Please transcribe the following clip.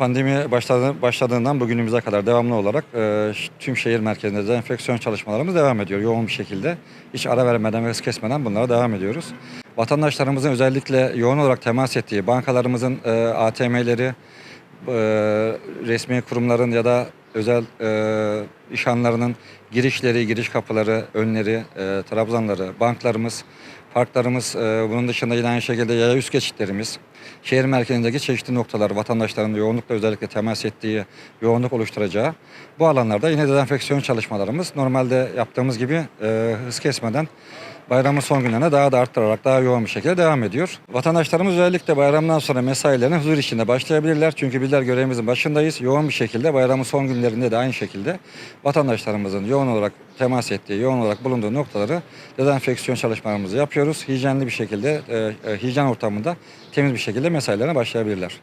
Pandemi başladı, başladığından bugünümüze kadar devamlı olarak e, tüm şehir merkezinde dezenfeksiyon çalışmalarımız devam ediyor yoğun bir şekilde. Hiç ara vermeden ve hız kesmeden bunlara devam ediyoruz. Vatandaşlarımızın özellikle yoğun olarak temas ettiği bankalarımızın e, ATM'leri, e, resmi kurumların ya da özel e, iş hanlarının girişleri, giriş kapıları, önleri, e, trabzanları, banklarımız, parklarımız, e, bunun dışında yine aynı şekilde yaya üst geçitlerimiz, şehir merkezindeki çeşitli noktalar, vatandaşların yoğunlukla özellikle temas ettiği, yoğunluk oluşturacağı bu alanlarda yine dezenfeksiyon çalışmalarımız normalde yaptığımız gibi e, hız kesmeden bayramın son günlerine daha da arttırarak daha yoğun bir şekilde devam ediyor. Vatandaşlarımız özellikle bayramdan sonra mesailerine huzur içinde başlayabilirler. Çünkü bizler görevimizin başındayız. Yoğun bir şekilde bayramın son günlerinde de aynı şekilde vatandaşlarımızın yoğun olarak temas ettiği, yoğun olarak bulunduğu noktaları dezenfeksiyon çalışmalarımızı yapıyoruz. Hijyenli bir şekilde, e, e, hijyen ortamında temiz bir şekilde mesailerine başlayabilirler.